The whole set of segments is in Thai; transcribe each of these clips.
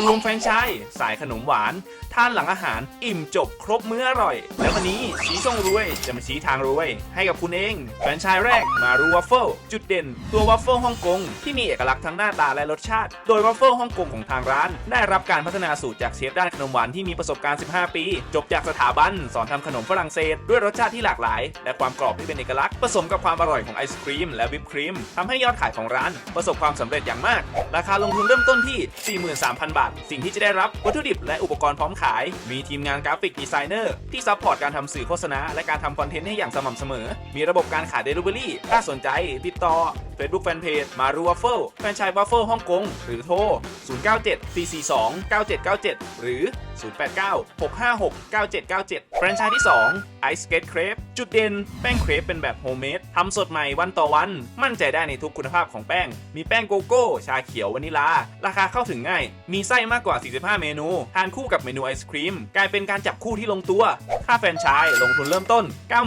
รวมแฟนชส์สายขนมหวานทานหลังอาหารอิ่มจบครบมื้ออร่อย และวันนี้ชี้ช่องรวยจะมาชี้ทางรวย ให้กับคุณเอง แฟนชส์แรกมารูวัฟเฟิลจุดเด่น ตัววัฟเฟิลฮ่องกงที่มีเอกลักษณ์ทั้งหน้าตาและรสชาติ โดยวัฟเฟิลฮ่องกงของทางร้าน ได้รับการพัฒนาสูตรจากเชฟด้านขนมหวานที่มีประสบการณ์ 15 ปี จบจากสถาบันสอนทำขนมฝรั่งเศส ด้วยรสชาติที่หลากหลาย และความกรอบที่เป็นเอกลักษณ์ผสมกับความอร่อยของไอศครีมและวิปครีมทำให้ยอดขายของร้าน ประสบความสำเร็จอย่างมาก ราคาลงทุนเริ่มต้นที่ 43,000 บาทสิ่งที่จะได้รับวัตถุดิบและอุปกรณ์พร้อมขาย มีทีมงานกราฟิกดีไซเนอร์ที่ซัพพอร์ตการทำสื่อโฆษณา และการทำคอนเทนต์ให้อย่างสม่ำเสมอ มีระบบการขายเดลิเวอรี่ถ้าสนใจ ติดต่อ Facebook Fanpage มารูวัฟเฟิลแฟนชายวัฟเฟิลฮ่องกงหรือโทร 097 442 9797 หรือ089 656 9797 แฟรนไชส์ที่ 2 Ice Skate Crepe จุดเด่นแป้งเครปเป็นแบบโฮมเมดทำสดใหม่วันต่อวัน มั่นใจได้ในทุกคุณภาพของแป้ง มีแป้งโกโก้ ชาเขียววานิลา ราคาเข้าถึงง่าย มีไส้มากกว่า 45 เมนู ทานคู่กับเมนูไอศครีม กลายเป็นการจับคู่ที่ลงตัว ค่าแฟรนไชส์ลงทุนเริ่มต้น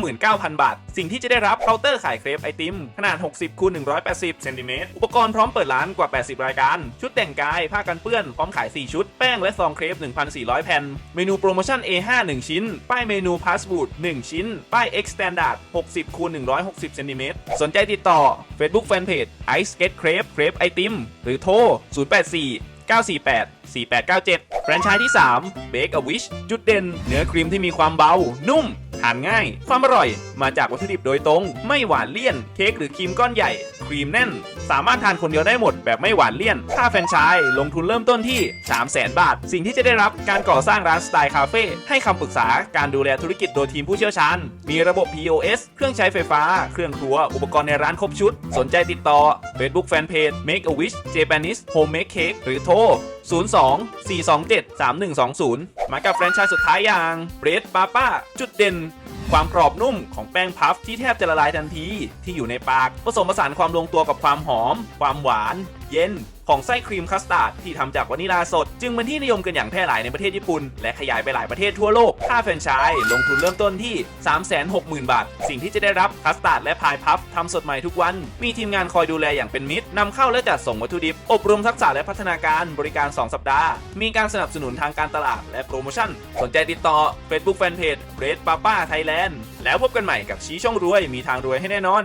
99,000 บาท สิ่งที่จะได้รับเคาน์เตอร์ขายเครปไอติม ขนาด 60คูณ180เซนติเมตรอุปกรณ์พร้อมเปิดร้านกว่า 80 รายการ ชุดแต่งกายผ้ากันเปื้อนพร้อมขาย 4 ชุดแป้งและซองเครป1,400แผ่น เมนูโปรโมชั่น A5 1 ชิ้น ป้ายเมนูพาสบูด1ชิ้น ป้าย X Standard 60คูณ160เซนติเมตรสนใจติดต่อ Facebook Fanpage Ice Skate Crepe Crepe ไอติมหรือโทร 084 948 4897 แฟรนไชส์ที่ 3 Bake a Wish จุดเด่นเนื้อครีมที่มีความเบา นุ่มานง่าย ความอร่อยมาจากวัตถุดิบโดยตรง ไม่หวานเลี่ยน เค้กหรือครีมก้อนใหญ่ ครีมแน่น สามารถทานคนเดียวได้หมดแบบไม่หวานเลี่ยน ค่าแฟรนไชส์ลงทุนเริ่มต้นที่ 3 0 0 0 0 0 บาท สิ่งที่จะได้รับการก่อสร้างร้านสไตล์คาเฟ่ให้คำปรึกษาการดูแลธุรกิจโดยทีมผู้เชี่ยวชาญ มีระบบ POS เครื่องใช้ไฟฟ้า เครื่องครัว อุปกรณ์ในร้านครบชุด สนใจติดต่อ Facebook Fanpage Make a Wish Japanese Homemade Cake หรือโทร 02 427 3120 มากับแฟรนไชส์สุดท้ายอย่าง Bread Papa จุดเด่น ความกรอบนุ่มของแป้งพัฟที่แทบจะละลายทันทีที่อยู่ในปาก ผสมผสานความลงตัวกับความหอม ความหวาน เย็น ของไส้ครีมคัสตาร์ดที่ทำจากวานิลาสด จึงเป็นที่นิยมกันอย่างแพร่หลายในประเทศญี่ปุ่น และขยายไปหลายประเทศทั่วโลก ค่าแฟรนไชส์ลงทุนเริ่มต้นที่ 360,000 บาท สิ่งที่จะได้รับคัสตาร์ดและพายพัฟทำสดใหม่ทุกวัน มีทีมงานคอยดูแลอย่างเป็นมิตรนำเข้าและจัดส่งวัตถุดิบ อบรมทักษะและพัฒนาการบริการ 2 สัปดาห์ มีการสนับสนุนทางการตลาดและโปรโมชั่น สนใจติดต่อ Facebook Fanpage Bread Papa Thailand แล้วพบกันใหม่กับชี้ช่องรวยมีทางรวยให้แน่นอน